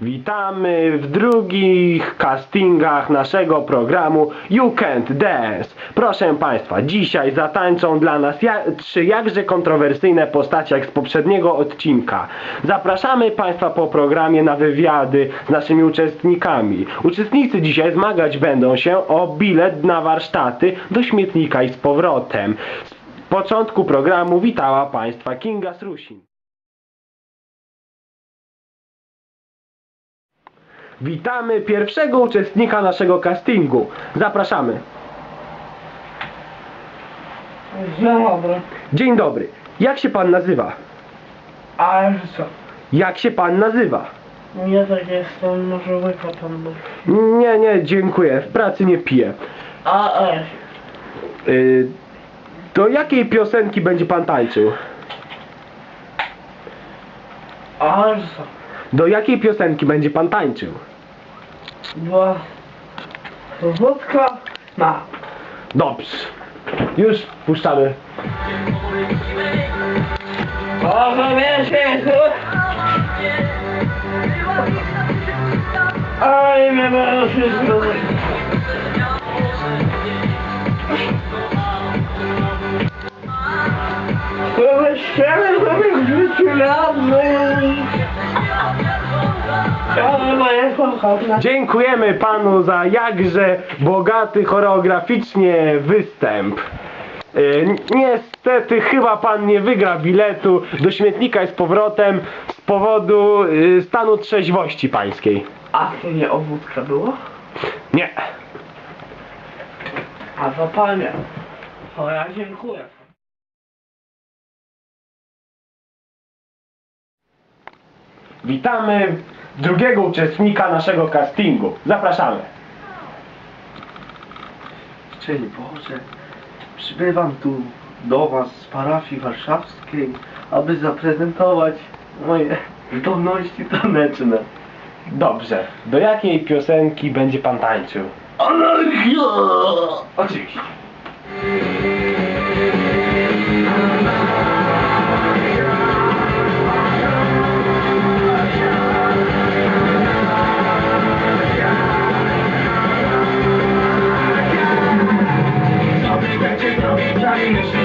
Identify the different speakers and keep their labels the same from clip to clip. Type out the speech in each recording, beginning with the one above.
Speaker 1: Witamy w drugich castingach naszego programu You Can't Dance. Proszę Państwa, dzisiaj zatańczą dla nas ja, trzy jakże kontrowersyjne postacie jak z poprzedniego odcinka. Zapraszamy Państwa po programie na wywiady z naszymi uczestnikami. Uczestnicy dzisiaj zmagać będą się o bilet na warsztaty do śmietnika i z powrotem. Z początku programu witała Państwa Kinga Srusin. Witamy pierwszego uczestnika naszego castingu. Zapraszamy.
Speaker 2: Dzień dobry.
Speaker 1: Dzień dobry. Jak się pan nazywa?
Speaker 2: A co?
Speaker 1: Jak się pan nazywa?
Speaker 2: Ja tak jestem, może łyka pan był.
Speaker 1: Nie, nie, dziękuję. W pracy nie piję.
Speaker 2: A, e,
Speaker 1: Y, do jakiej piosenki będzie pan tańczył?
Speaker 2: a co?
Speaker 1: Do jakiej piosenki będzie pan tańczył?
Speaker 2: Była wódka na.
Speaker 1: Dobrze. Już puszczamy.
Speaker 2: O, wiesz, Oj, mnie było wszystko. Szczerze sobie w życiu moje kochane.
Speaker 1: Dziękujemy panu za jakże bogaty choreograficznie występ. Y, Niestety chyba pan nie wygra biletu do śmietnika i z powrotem z powodu y, stanu trzeźwości pańskiej.
Speaker 2: A to nie o wódkę było?
Speaker 1: Nie.
Speaker 2: A to panie. O, ja dziękuję.
Speaker 1: Witamy drugiego uczestnika naszego castingu. Zapraszamy.
Speaker 3: Szczęść Boże, przybywam tu do Was z parafii warszawskiej, aby zaprezentować moje zdolności taneczne.
Speaker 1: Dobrze. Do jakiej piosenki będzie pan tańczył?
Speaker 3: Anarchia!
Speaker 1: Oczywiście.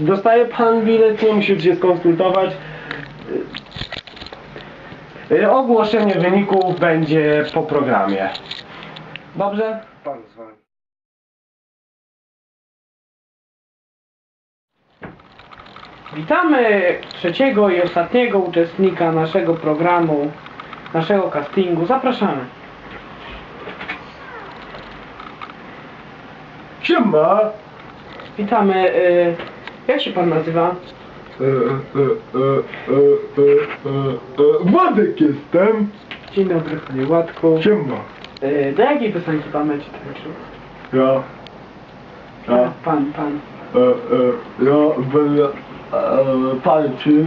Speaker 1: Dostaje pan bilet, nie musi się skonsultować. E, Ogłoszenie wyników będzie po programie. Dobrze?
Speaker 3: Pan z Wami.
Speaker 2: Witamy trzeciego i ostatniego uczestnika naszego programu, naszego castingu. Zapraszamy.
Speaker 1: Siema!
Speaker 2: Witamy. Y, jak się pan nazywa?
Speaker 1: E, e, e, e, e, e, e, Władek jestem.
Speaker 2: Dzień dobry, panie Władku.
Speaker 1: Siema.
Speaker 2: Do jakiej piosenki pan będzie tańczył?
Speaker 1: Ja. Ja.
Speaker 2: Pan, pan.
Speaker 1: E, e, ja będę e, tańczył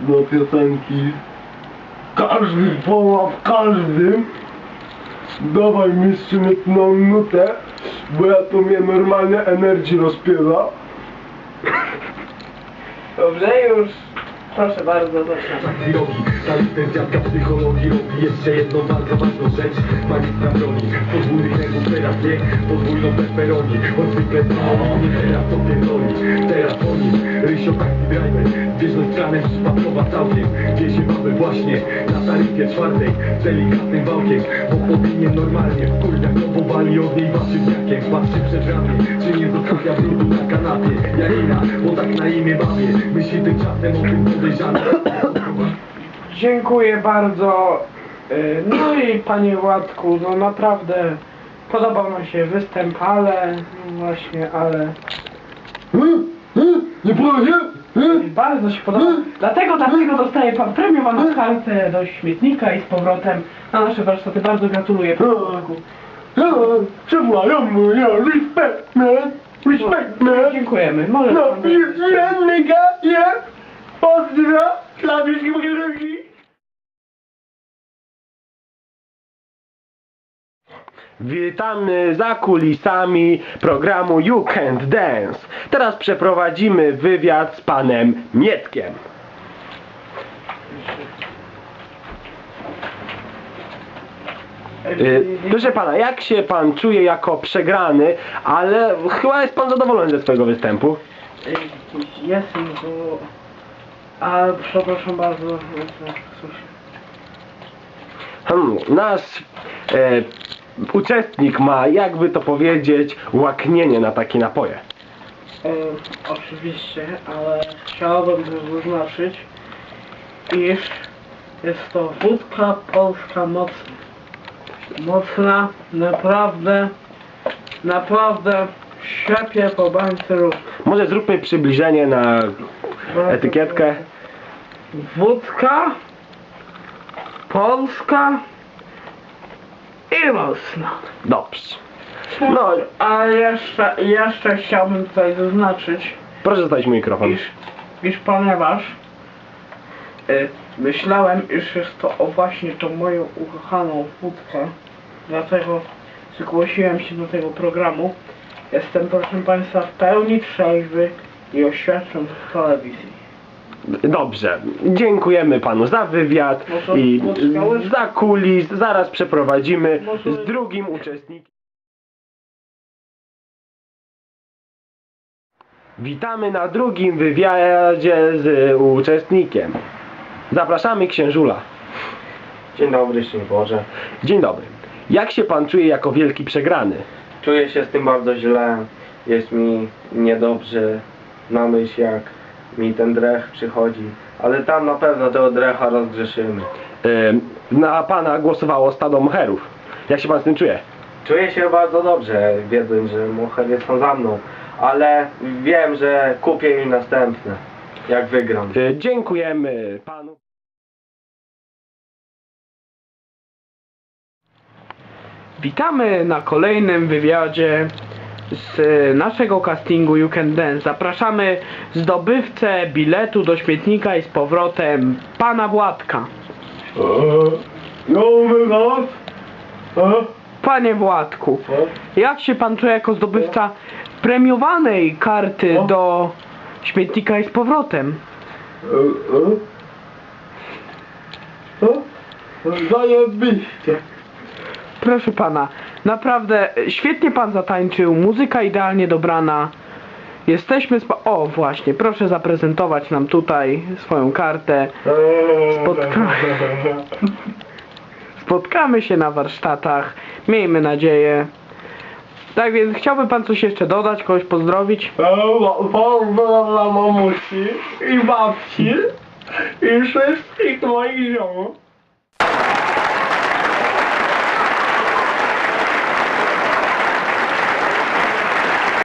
Speaker 1: do piosenki Każdy poła w każdym Dawaj mistrzu mytną nutę Bo ja to mnie normalnie energii rozpiewa
Speaker 2: Dobrze, już. Proszę bardzo, zapraszam.
Speaker 4: Dziadka psychologii robi jeszcze jedną bardzo ważną rzecz. Magistra broni, podwójnych ręków teraz nie Podwójną pepperoni, on zwykle nie teraz to pierdoli Teraz oni, Rysio Taxi Driver Bieżność kranem przypadkowa całkiem. Wiezie mamy właśnie na taryfie czwartej. Delikatnym wałkiem, bo powinien normalnie W kurwiach próbowali od niej warzywniakiem Patrzy przed ramię, czy nie zostawia brudu na kanapie. Jarina, bo tak na imię bawię Myśli tymczasem o tym podejrzanym
Speaker 2: Dziękuję bardzo. Y, No i panie Władku, no naprawdę podobał nam się występ, ale no właśnie, ale
Speaker 1: Nie proszę?
Speaker 2: Bardzo się podoba. Dlatego, dlatego dostaje pan premiowaną kartę do śmietnika i z powrotem na nasze warsztaty. Bardzo gratuluję. panie Włodku.
Speaker 1: Czemu ja mówię? Respect, man! Respect, man!
Speaker 2: Dziękujemy. Może
Speaker 1: No,
Speaker 2: pan...
Speaker 1: yeah, nigga, yeah! Pozdro! Slawisz drogi! Witamy za kulisami programu You Can't Dance. Teraz przeprowadzimy wywiad z panem Mietkiem. Y, Proszę pana, jak się pan czuje jako przegrany, ale chyba jest pan zadowolony ze swojego występu?
Speaker 2: Jestem, bo... A przepraszam bardzo. jestem- Cóż.
Speaker 1: Hmm, nasz e, uczestnik ma, jakby to powiedzieć, łaknienie na takie napoje.
Speaker 2: E, oczywiście, ale chciałbym też zaznaczyć, iż jest to wódka polska mocna. Mocna, naprawdę, naprawdę siapie po bańce rób.
Speaker 1: Może zróbmy przybliżenie na etykietkę.
Speaker 2: Wódka polska i mocna.
Speaker 1: Dobrze. No,
Speaker 2: a jeszcze, jeszcze chciałbym tutaj zaznaczyć,
Speaker 1: proszę zostawić mikrofon.
Speaker 2: iż, iż ponieważ y, myślałem, iż jest to o właśnie tą moją ukochaną wódkę, dlatego zgłosiłem się do tego programu. Jestem, proszę Państwa, w pełni trzeźwy i oświadczam w telewizji.
Speaker 1: Dobrze, dziękujemy panu za wywiad
Speaker 2: Może
Speaker 1: i za kulis zaraz przeprowadzimy
Speaker 2: Może-
Speaker 1: z drugim uczestnikiem. Witamy na drugim wywiadzie z uczestnikiem. Zapraszamy księżula.
Speaker 3: Dzień dobry, szczęść Boże.
Speaker 1: Dzień dobry. Jak się pan czuje jako wielki przegrany?
Speaker 3: Czuję się z tym bardzo źle. Jest mi niedobrze na myśl, jak mi ten drech przychodzi. Ale tam na pewno tego drecha rozgrzeszymy.
Speaker 1: Ym, Na pana głosowało stado moherów. Jak się pan z tym czuje?
Speaker 3: Czuję się bardzo dobrze, wiedząc, że jest tam za mną. Ale wiem, że kupię im następne, jak wygram.
Speaker 1: Y, Dziękujemy panu.
Speaker 2: Witamy na kolejnym wywiadzie z naszego castingu You Can Dance. Zapraszamy zdobywcę biletu do śmietnika i z powrotem pana Władka.
Speaker 3: Nowy los?
Speaker 2: Panie Władku, jak się pan czuje jako zdobywca premiowanej karty do śmietnika i z powrotem?
Speaker 3: Zajebiście.
Speaker 2: Proszę pana, naprawdę e, świetnie pan zatańczył, muzyka idealnie dobrana. Jesteśmy spa- O, właśnie, proszę zaprezentować nam tutaj swoją kartę. Spotkamy, spotkamy się na warsztatach, miejmy nadzieję. Tak więc chciałby pan coś jeszcze dodać, kogoś pozdrowić?
Speaker 3: Pozdro dla mamusi i babci i wszystkich moich ziomów.